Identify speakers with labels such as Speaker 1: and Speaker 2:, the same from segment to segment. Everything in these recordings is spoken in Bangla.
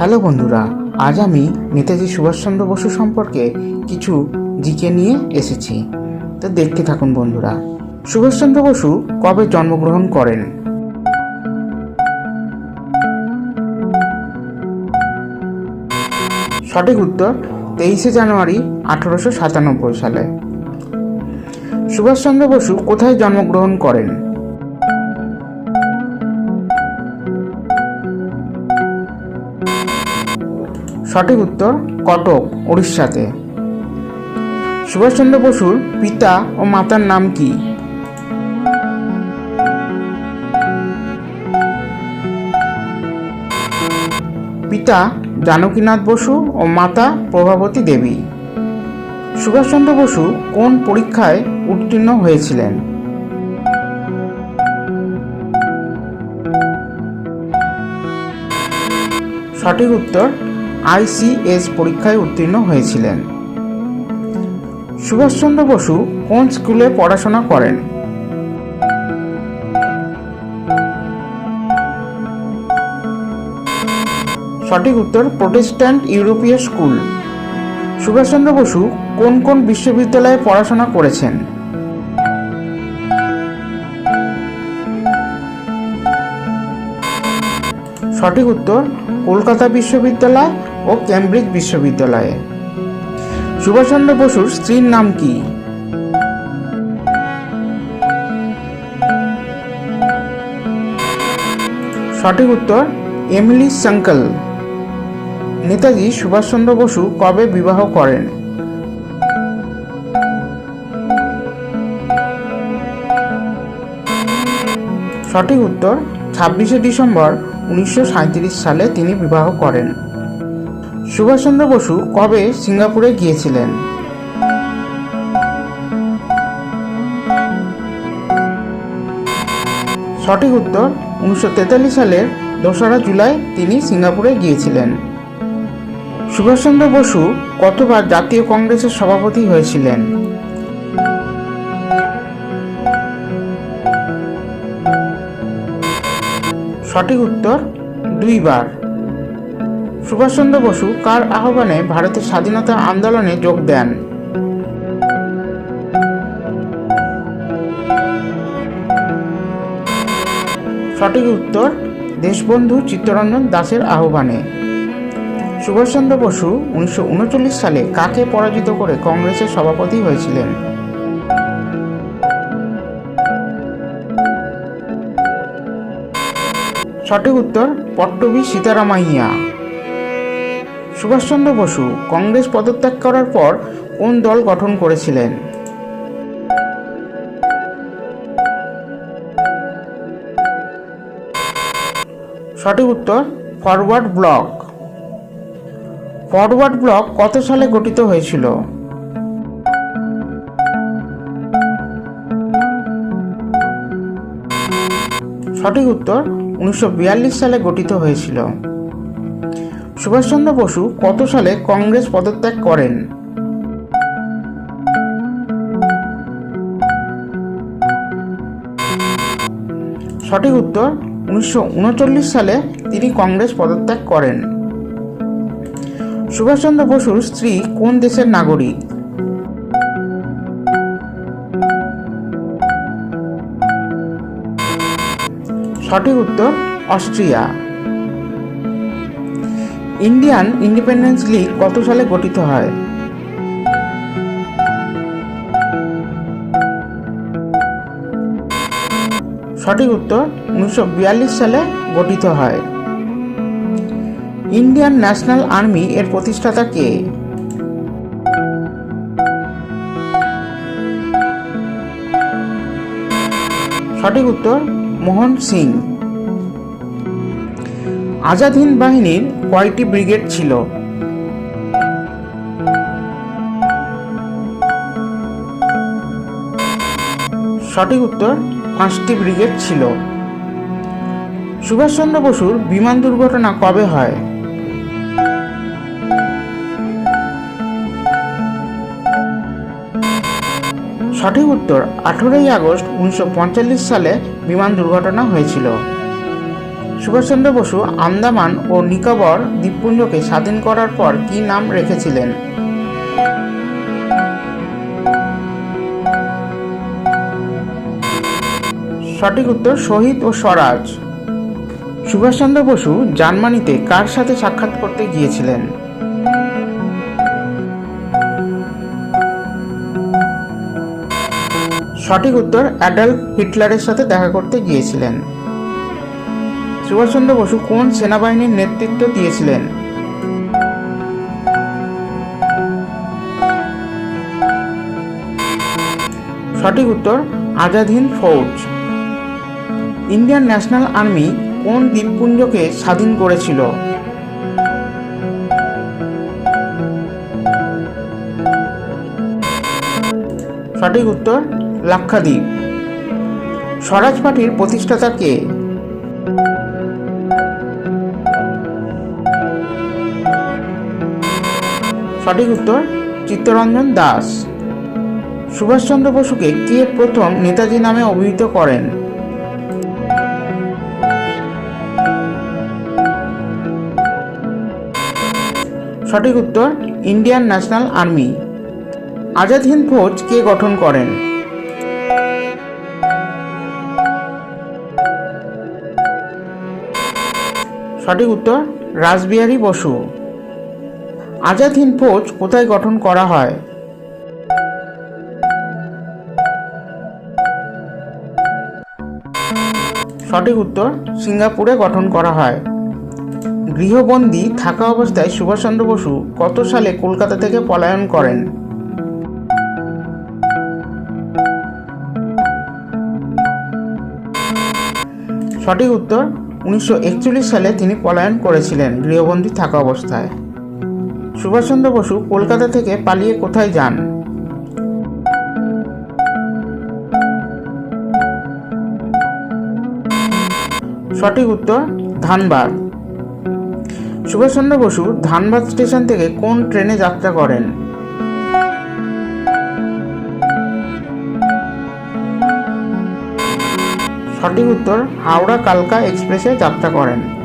Speaker 1: হ্যালো বন্ধুরা, আজ আমি নেতাজি সুভাষচন্দ্র বসু সম্পর্কে কিছু জিকে নিয়ে এসেছি। তো দেখতে থাকুন বন্ধুরা, সুভাষচন্দ্র বসু কবে জন্মগ্রহণ করেন? সঠিক উত্তর, তেইশে জানুয়ারি আঠারোশো সাতানব্বই সালে। সুভাষচন্দ্র বসু কোথায় জন্মগ্রহণ করেন? সঠিক উত্তর কটক উড়িষ্যাতে সুভাষচন্দ্র বসুর পিতা ও মাতার নাম কি? পিতা জানকীনাথ বসু ও মাতা প্রভাবতী দেবী। সুভাষচন্দ্র বসু কোন পরীক্ষায় উত্তীর্ণ হয়েছিলেন? সঠিক উত্তর আইসিএস পরীক্ষায় উত্তীর্ণ হয়েছিলেন। সুভাষচন্দ্র বসু কোন স্কুলে পড়াশোনা করেন? সঠিক উত্তর, প্রোটেস্ট্যান্ট ইউরোপীয় স্কুল। সুভাষচন্দ্র বসু কোন কোন বিশ্ববিদ্যালয়ে পড়াশোনা করেছেন? সঠিক উত্তর, কলকাতা বিশ্ববিদ্যালয় ও ক্যামব্রিজ বিশ্ববিদ্যালয়ে। সুভাষচন্দ্র বসুর স্ত্রীর নাম কি? সঠিক উত্তর, এমিলি সাঙ্কল। নেতাজি সুভাষচন্দ্র বসু কবে বিবাহ করেন? সঠিক উত্তর, ছাব্বিশে ডিসেম্বর উনিশশো সাঁইত্রিশ সালে তিনি বিবাহ করেন। সুভাষচন্দ্র বসু কবে সিঙ্গাপুরে গিয়েছিলেন? সঠিক উত্তর, উনিশশো তেতাল্লিশ সালের দোসরা জুলাই তিনি সিঙ্গাপুরে গিয়েছিলেন। সুভাষচন্দ্র বসু কতবার জাতীয় কংগ্রেসের সভাপতি হয়েছিলেন? সঠিক উত্তর, দুইবার। সুভাষচন্দ্র বসু কার আহ্বানে ভারতের স্বাধীনতা আন্দোলনে যোগ দেন? সঠিক উত্তর, দেশবন্ধু চিত্তরঞ্জন দাসের আহ্বানে। সুভাষচন্দ্র বসু উনিশশো উনচল্লিশ সালে কাকে পরাজিত করে কংগ্রেসের সভাপতি হয়েছিলেন? সঠিক উত্তর পট্টবী সীতারামাইয়া। সুভাষচন্দ্র বসু কংগ্রেস পদত্যাগ করার পর কোন দল গঠন করেছিলেন? সঠিক উত্তর, ফরওয়ার্ড ব্লক। ফরওয়ার্ড ব্লক কত সালে গঠিত হয়েছিল? সঠিক উত্তর, উনিশশো বিয়াল্লিশ সালে গঠিত হয়েছিল। সুভাষচন্দ্র বসু কত সালে কংগ্রেস পদত্যাগ করেন? সঠিক উত্তর, উনিশশো উনচল্লিশ সালে তিনি কংগ্রেস পদত্যাগ করেন। সুভাষচন্দ্র বসুর স্ত্রী কোন দেশের নাগরিক? সঠিক উত্তর, অস্ট্রিয়া। ইন্ডিয়ান ইন্ডিপেন্ডেন্স লীগ কত সালে গঠিত হয়? সঠিক উত্তর উনিশশো বিয়াল্লিশ সালে গঠিত হয়। ইন্ডিয়ান ন্যাশনাল আর্মি এর প্রতিষ্ঠাতা কে? সঠিক উত্তর মোহন সিং। আজাদ হিন্দ বাহিনীর কয়টি ব্রিগেড ছিল? সঠিক উত্তর, পাঁচটি ব্রিগেড ছিল। সুভাষচন্দ্র বসুর বিমান দুর্ঘটনা কবে হয়? সঠিক উত্তর, আঠেরোই আগস্ট উনিশশো সালে বিমান দুর্ঘটনা হয়েছিল। সুভাষচন্দ্র বসু আন্দামান ও নিকোবর দ্বীপপুঞ্জকে স্বাধীন করার পর কি নাম রেখেছিলেন? সঠিক উত্তর শহীদ ও স্বরাজ। সুভাষচন্দ্র বসু জার্মানিতে কার সাথে সাক্ষাৎ করতে গিয়েছিলেন? সঠিক উত্তর অ্যাডাল্ট হিটলারের সাথে দেখা করতে গিয়েছিলেন। সুভাষচন্দ্র বসু কোন সেনাবাহিনীর নেতৃত্ব দিয়েছিলেন? সঠিক উত্তর Azad Hind Fauj. Indian National Army কোন দ্বীপপুঞ্জকে স্বাধীন করেছিল? সঠিক উত্তর, লাক্ষাদ্বীপ। স্বরাজ পার্টির প্রতিষ্ঠাতা কে? সঠিক উত্তর চিত্তরঞ্জন দাস। সুভাষচন্দ্র বসুকে কে প্রথম নেতাজি নামে অভিহিত করেন? সঠিক উত্তর, Indian National Army. Azad Hind Fauj কে গঠন করেন? সঠিক উত্তর, রাসবিহারী বসু। আজাদ হিন্দ ফৌজ কোথায় গঠন করা হয়? সঠিক উত্তর, সিঙ্গাপুরে গঠন করা হয়। গৃহবন্দী থাকা অবস্থায় সুভাষচন্দ্র বসু কত সালে কলকাতা থেকে পলায়ন করেন? সঠিক উত্তর, উনিশশো একচল্লিশ সালে তিনি পলায়ন করেছিলেন গৃহবন্দী থাকা অবস্থায়। সুভাষচন্দ্র বসু কলকাতা থেকে পালিয়ে কোথায় যান? সঠিক উত্তর, ধানবাদ। সুভাষচন্দ্র বসু ধানবাদ স্টেশন থেকে কোন ট্রেনে যাত্রা করেন? সঠিক উত্তর, হাওড়া কালকা এক্সপ্রেসে যাত্রা করেন।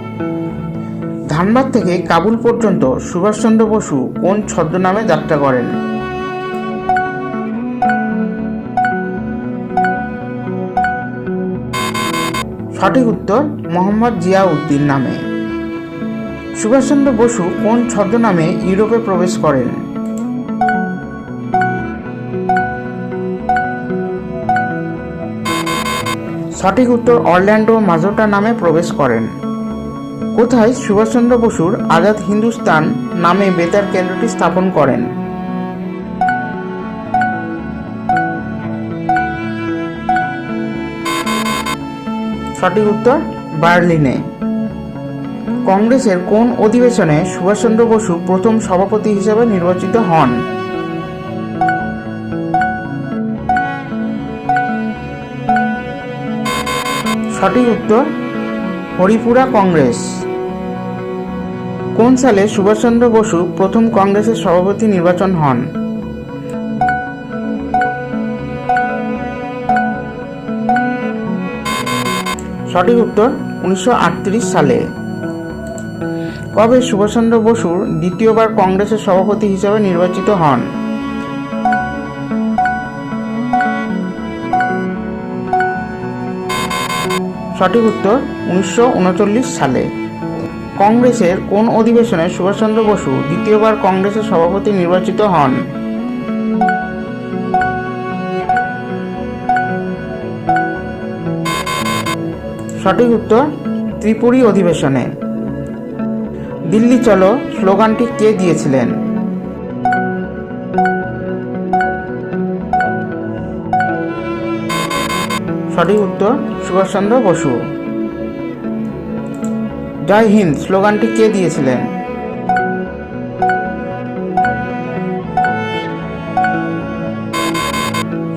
Speaker 1: ধানবাদ থেকে কাবুল পর্যন্ত সুভাষচন্দ্র বসু কোন ছদ্মনামে যাত্রা করেন? সঠিক উত্তর, মোহাম্মদ জিয়াউদ্দিন নামে। সুভাষচন্দ্র বসু কোন ছদ্মনামে ইউরোপে প্রবেশ করেন? সঠিক উত্তর, অরল্যান্ডো মাজোটা নামে প্রবেশ করেন। কোথায় সুভাষচন্দ্র বসুর আজাদ হিন্দুস্তান নামে বেতার কেন্দ্রটি স্থাপন করেন? সঠিক উত্তর, বার্লিনে। কংগ্রেসের কোন অধিবেশনে সুভাষচন্দ্র বসু প্রথম সভাপতি হিসেবে নির্বাচিত হন? সঠিক উত্তর, হরিপুরা কংগ্রেস। কোন সালে সুভাষচন্দ্র বসু প্রথম কংগ্রেসের সভাপতি নির্বাচন হন? সঠিক উত্তর উনিশশো আটত্রিশ সালে। কবে সুভাষচন্দ্র বসুর দ্বিতীয়বার কংগ্রেসের সভাপতি হিসেবে নির্বাচিত হন? সঠিক উত্তর উনিশশো উনচল্লিশ সালে। কংগ্রেসের কোন অধিবেশনে সুভাষচন্দ্র বসু দ্বিতীয়বার কংগ্রেসের সভাপতি নির্বাচিত হন? সঠিক উত্তর, ত্রিপুরী অধিবেশনে। দিল্লি চলো, স্লোগানটি কে দিয়েছিলেন? সঠিক উত্তর, সুভাষচন্দ্র বসু। জয় হিন্দ, স্লোগানটি কে দিয়েছিলেন?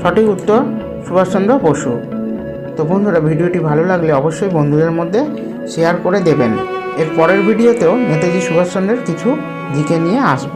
Speaker 1: সঠিক উত্তর সুভাষচন্দ্র বসু। তো বন্ধুরা, ভিডিওটি ভালো লাগলে অবশ্যই বন্ধুদের মধ্যে শেয়ার করে দেবেন। এর পরের ভিডিওতেও নেতাজি সুভাষচন্দ্রের কিছু দিকে নিয়ে আসব।